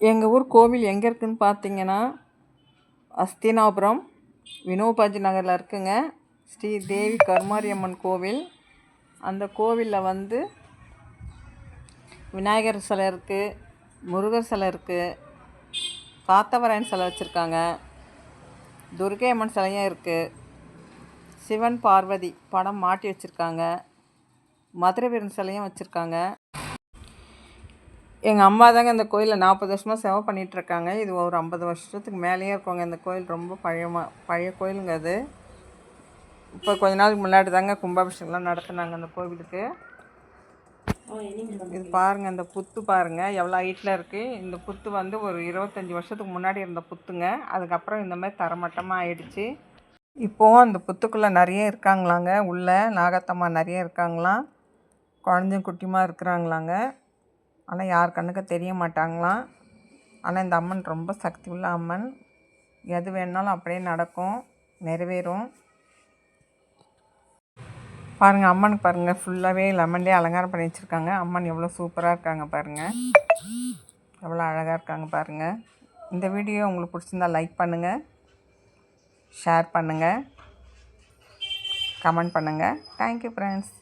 எங்கள் ஊர் கோவில் எங்கே இருக்குதுன்னு பார்த்தீங்கன்னா அஸ்தினாபுரம் வினோபாஜி நகரில் இருக்குங்க. ஸ்ரீ தேவி கருமாரியம்மன் கோவில். அந்த கோவிலில் வந்து விநாயகர் சிலை இருக்குது முருகர் சிலை இருக்குது காத்தவராயன் சிலை வச்சுருக்காங்க துர்கை அம்மன் சிலையும் இருக்குது சிவன் பார்வதி படம் மாட்டி வச்சுருக்காங்க மதுரை வீரன் சிலையும் வச்சுருக்காங்க. எங்கள் அம்மா தாங்க இந்த கோயிலில் நாற்பது வருஷமாக சேவை பண்ணிகிட்ருக்காங்க இது ஒரு ஐம்பது வருஷத்துக்கு மேலேயே இருக்கோங்க இந்த கோயில். ரொம்ப பழையமா பழைய கோயிலுங்க அது. இப்போ கொஞ்ச நாளுக்கு முன்னாடி தாங்க கும்பாபிஷேகம்லாம் நடத்துனாங்க அந்த கோவிலுக்கு. இது பாருங்கள் இந்த புத்து பாருங்கள் எவ்வளோ ஹைட்டில் இருக்குது இந்த புத்து வந்து ஒரு இருபத்தஞ்சி வருஷத்துக்கு முன்னாடி இருந்த புத்துங்க. அதுக்கப்புறம் இந்த மாதிரி தரமட்டமாக ஆயிடுச்சு. இப்போவும் அந்த புத்துக்குள்ளே நிறைய இருக்காங்களாங்க. உள்ளே நாகத்தம்மா நிறைய இருக்காங்களாம். குழந்தையும் குட்டியமாக இருக்கிறாங்களாங்க. ஆனால் யார் கண்ணுக்கு தெரிய மாட்டாங்களாம் ஆனால் இந்த அம்மன் ரொம்ப சக்தி உள்ள அம்மன். எது வேணுனாலும் அப்படியே நடக்கும் நிறைவேறும். பாருங்கள் அம்மனுக்கு பாருங்கள் ஃபுல்லாகவே லெமன்லேயே அலங்காரம் பண்ணி வச்சுருக்காங்க. அம்மன் எவ்வளோ சூப்பராக இருக்காங்க பாருங்கள் எவ்வளோ அழகாக இருக்காங்க பாருங்கள் இந்த வீடியோ உங்களுக்கு பிடிச்சிருந்தா லைக் பண்ணுங்கள் ஷேர் பண்ணுங்கள் கமெண்ட் பண்ணுங்கள் தேங்க்யூ ஃப்ரெண்ட்ஸ்